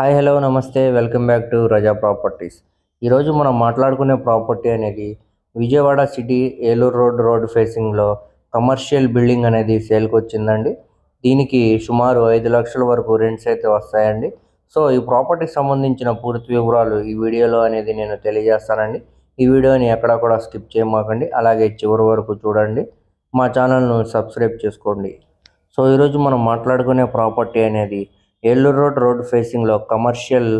Hi hello namaste welcome back to Raza properties. ఈరోజు మనం మాట్లాడుకునే ప్రాపర్టీ అనేది Vijayawada city Eluru road road ఫేసింగ్లో కమర్షియల్ బిల్డింగ్ అనేది సేల్కి వచ్చిందండి. దీనికి సుమారు ఐదు లక్షల వరకు రెంట్స్ అయితే వస్తాయండి. సో ఈ ప్రాపర్టీకి సంబంధించిన పూర్తి వివరాలు ఈ వీడియోలో అనేది నేను తెలియజేస్తానండి. ఈ వీడియోని ఎక్కడా కూడా స్కిప్ చేయమాకండి. అలాగే చివరి వరకు చూడండి. మా ఛానల్ను సబ్స్క్రైబ్ చేసుకోండి. సో ఈరోజు మనం మాట్లాడుకునే ప్రాపర్టీ అనేది ఏలూరు రోడ్ రోడ్ ఫేసింగ్లో కమర్షియల్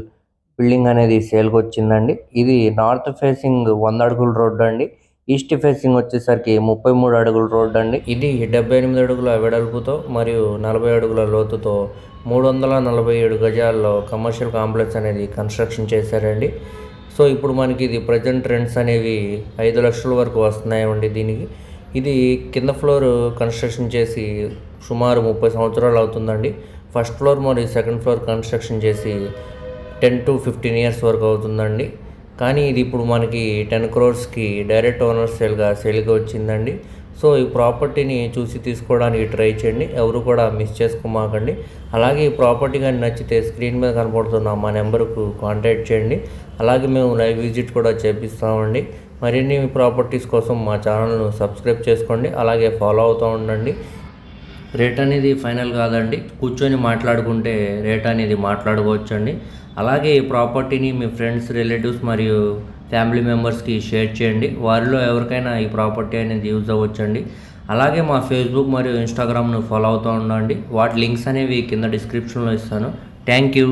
బిల్డింగ్ అనేది సేల్కి వచ్చిందండి ఇది నార్త్ ఫేసింగ్ వంద అడుగుల రోడ్డు అండి. ఈస్ట్ ఫేసింగ్ వచ్చేసరికి ముప్పై మూడు అడుగుల రోడ్డు అండి. ఇది డెబ్బై ఎనిమిది అడుగుల వెడల్పుతో మరియు నలభై అడుగుల లోతుతో మూడు వందల నలభై ఏడు గజాల్లో కమర్షియల్ కాంప్లెక్స్ అనేది కన్స్ట్రక్షన్ చేశారండి. సో ఇప్పుడు మనకి ఇది ప్రజెంట్ రెంట్స్ అనేవి ఐదు లక్షల వరకు వస్తున్నాయండి దీనికి. ఇది కింద ఫ్లోర్ కన్స్ట్రక్షన్ చేసి సుమారు ముప్పై సంవత్సరాలు అవుతుందండి. ఫస్ట్ ఫ్లోర్ మరియు సెకండ్ ఫ్లోర్ కన్స్ట్రక్షన్ చేసి టెన్ టు ఫిఫ్టీన్ ఇయర్స్ వరకు అవుతుందండి. కానీ ఇది ఇప్పుడు మనకి టెన్ క్రోర్స్కి డైరెక్ట్ ఓనర్ సేల్గా సేల్గా వచ్చిందండి. సో ఈ ప్రాపర్టీని చూసి తీసుకోవడానికి ట్రై చేయండి. ఎవరు కూడా మిస్ చేసుకోమాకండి. అలాగే ఈ ప్రాపర్టీ కానీ నచ్చితే స్క్రీన్ మీద కనపడుతున్న మా నెంబర్కు కాంటాక్ట్ చేయండి. అలాగే మేము లైవ్ విజిట్ కూడా చేపిస్తామండి. మరిన్ని ప్రాపర్టీస్ కోసం మా ఛానల్ను సబ్స్క్రైబ్ చేసుకోండి. అలాగే ఫాలో అవుతూ ఉండండి. రేట్ అనేది ఫైనల్ కాదండి. కూర్చొని మాట్లాడుకుంటే రేట్ అనేది మాట్లాడుకోవచ్చు అండి అలాగే ఈ ప్రాపర్టీని మీ ఫ్రెండ్స్ రిలేటివ్స్ మరియు ఫ్యామిలీ మెంబర్స్కి షేర్ చేయండి. వారిలో ఎవరికైనా ఈ ప్రాపర్టీ అనేది యూజ్ అవ్వచ్చండి. అలాగే మా ఫేస్బుక్ మరియు ఇన్స్టాగ్రామ్ను ఫాలో అవుతూ ఉండండి. వాటి లింక్స్ అనేవి కింద డిస్క్రిప్షన్లో ఇస్తాను. Thank you